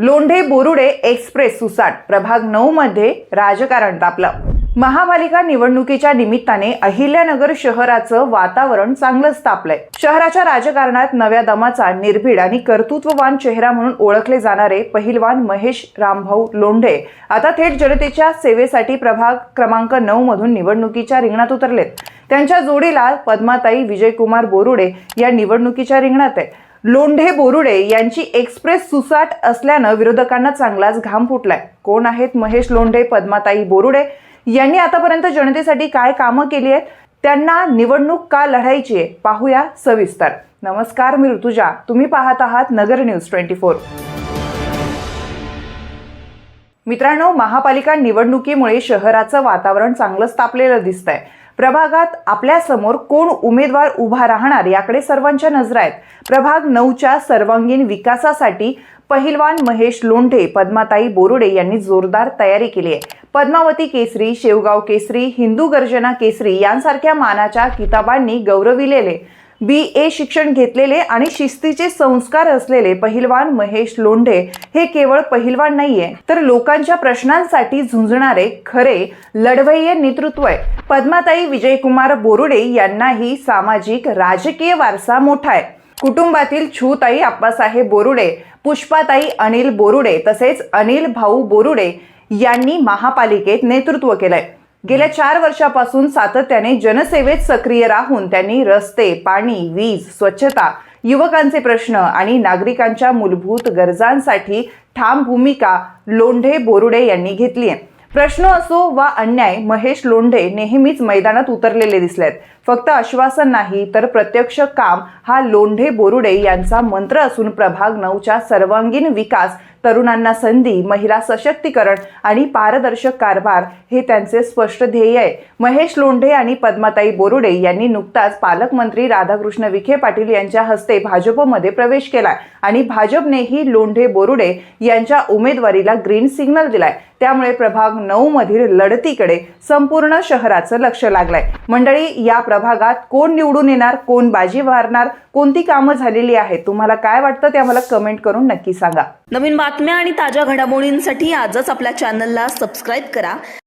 Londhe Borude express सुसाट प्रभाग नऊ मध्ये राजकारण तापलं. महापालिका निवडणुकीच्या निमित्ताने अहिल्यानगर शहराचं वातावरण चांगलंच तापलंय. शहराच्या राजकारणात नव्या दमाचा निर्भीड आणि कर्तृत्ववान चेहरा म्हणून ओळखले जाणारे पहिलवान महेश रामभाऊ लोंढे आता थेट जनतेच्या सेवेसाठी प्रभाग क्रमांक नऊ मधून निवडणुकीच्या रिंगणात उतरलेत. त्यांच्या जोडीला पद्माताई विजयकुमार बोरुडे या निवडणुकीच्या रिंगणात आहे लोंढे बोरुडे यांची एक्सप्रेस सुसाट असल्यानं विरोधकांना चांगलाच घाम फुटलाय. कोण आहेत महेश लोंढे पद्माताई बोरुडे? यांनी आतापर्यंत जनतेसाठी काय कामं केली आहेत? त्यांना निवडणूक का लढायची आहे? पाहूया सविस्तर. नमस्कार मी ऋतुजा. तुम्ही पाहत आहात नगर न्यूज ट्वेंटी फोर. मित्रांनो महापालिका निवडणुकीमुळे शहराचं वातावरण चांगलंच तापलेलं दिसतंय. प्रभागात आपल्यासमोर कोण उमेदवार उभा राहणार याकडे सर्वांच्या नजरा आहेत. प्रभाग नऊच्या सर्वांगीण विकासासाठी पहिलवान महेश लोंढे पद्माताई बोरुडे यांनी जोरदार तयारी केली आहे. पद्मावती केसरी शेवगाव केसरी हिंदू गर्जना केसरी यांसारख्या मानाच्या किताबांनी गौरविलेले बी ए शिक्षण घेतलेले आणि शिस्तीचे संस्कार असलेले पहिलवान महेश लोंढे हे केवळ पहिलवान नाहीये तर लोकांच्या प्रश्नांसाठी झुंजणारे खरे लढवय्य नेतृत्व आहे. पद्माताई विजयकुमार बोरुडे यांनाही सामाजिक राजकीय वारसा मोठा आहे. कुटुंबातील छूताई आप्पासाहेब बोरुडे पुष्पाताई अनिल बोरुडे तसेच अनिल भाऊ बोरुडे यांनी महापालिकेत नेतृत्व केलंय. गेल्या चार वर्षापासून सातत्याने जनसेवेत सक्रिय राहून त्यांनी रस्ते पाणी वीज स्वच्छता युवकांचे प्रश्न आणि नागरिकांच्या मूलभूत गरजांसाठी ठाम भूमिका लोंढे बोरुडे यांनी घेतली आहे. प्रश्न असो वा अन्याय महेश लोंढे नेहमीच मैदानात उतरलेले दिसलेत. फक्त आश्वासन नाही तर प्रत्यक्ष काम हा लोंढे बोरुडे यांचा मंत्र असून प्रभाग नऊच्या सर्वांगीण विकास तरुणांना संधी महिला सशक्तीकरण आणि पारदर्शक कारभार हे त्यांचे स्पष्ट ध्येय आहे. महेश लोंढे आणि पद्माताई बोरुडे यांनी नुकताच पालकमंत्री राधाकृष्ण विखे पाटील यांच्या हस्ते भाजपमध्ये प्रवेश केलाय आणि भाजपनेही लोंढे बोरुडे यांच्या उमेदवारीला ग्रीन सिग्नल दिलाय. त्यामुळे प्रभाग नऊ मधील लढतीकडे संपूर्ण शहराचं लक्ष लागलंय. मंडळी या प्रभागात कोण निवडून येणार कोण बाजी मारणार कोणती कामं झालेली आहेत तुम्हाला काय वाटतं ते आम्हाला कमेंट करून नक्की सांगा. नवीन बातम्या आणि ताज्या घडामोडींसाठी आजच आपल्या चॅनलला सबस्क्राईब करा.